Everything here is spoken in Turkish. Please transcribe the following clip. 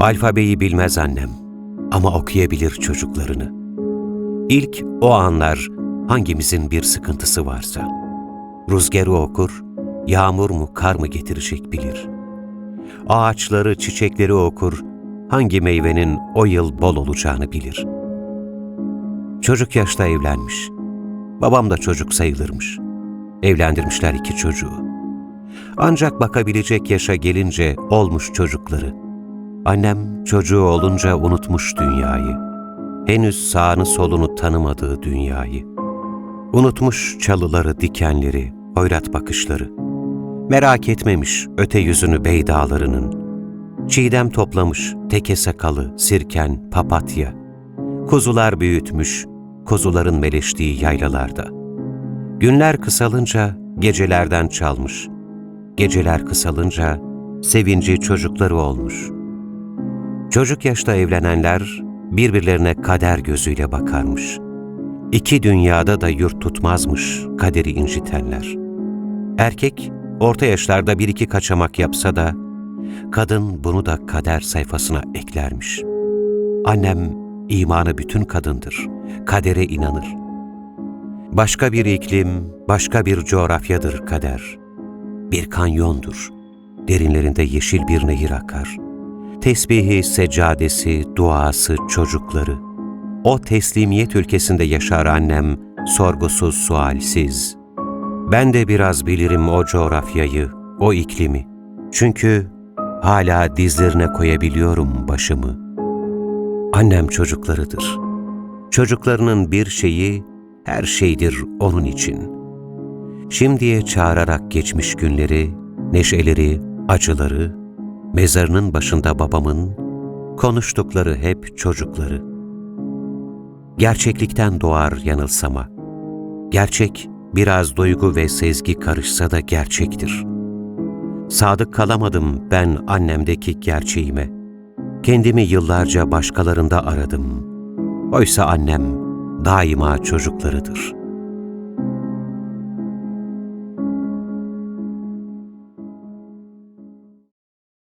Alfabeyi bilmez annem ama okuyabilir çocuklarını. İlk o anlar hangimizin bir sıkıntısı varsa. Rüzgarı okur, yağmur mu kar mı getirecek bilir. Ağaçları, çiçekleri okur, hangi meyvenin o yıl bol olacağını bilir. Çocuk yaşta evlenmiş. Babam da çocuk sayılırmış. Evlendirmişler iki çocuğu. Ancak bakabilecek yaşa gelince olmuş çocukları. Annem çocuğu olunca unutmuş dünyayı. Henüz sağını solunu tanımadığı dünyayı. Unutmuş çalıları, dikenleri, hoyrat bakışları. Merak etmemiş öte yüzünü beydağlarının. Çiğdem toplamış teke sakalı, sirken, papatya. Kuzular büyütmüş, kuzuların meleştiği yaylalarda. Günler kısalınca gecelerden çalmış. Geceler kısalınca sevinci çocukları olmuş. Çocuk yaşta evlenenler birbirlerine kader gözüyle bakarmış. İki dünyada da yurt tutmazmış kaderi incitenler. Erkek orta yaşlarda bir iki kaçamak yapsa da kadın bunu da kader sayfasına eklermiş. Annem imanı bütün kadındır, kadere inanır. Başka bir iklim, başka bir coğrafyadır kader. Bir kanyondur, derinlerinde yeşil bir nehir akar. Tesbihi, seccadesi, duası, çocukları. O teslimiyet ülkesinde yaşar annem, sorgusuz, sualsiz. Ben de biraz bilirim o coğrafyayı, o iklimi. Çünkü hala dizlerine koyabiliyorum başımı. Annem çocuklarıdır. Çocuklarının bir şeyi, her şeydir onun için. Şimdiye çağırarak geçmiş günleri, neşeleri, acıları, mezarının başında babamın, konuştukları hep çocukları. Gerçeklikten doğar yanılsama. Gerçek biraz duygu ve sezgi karışsa da gerçektir. Sadık kalamadım ben annemdeki gerçeğime. Kendimi yıllarca başkalarında aradım. Oysa annem daima çocuklarıdır.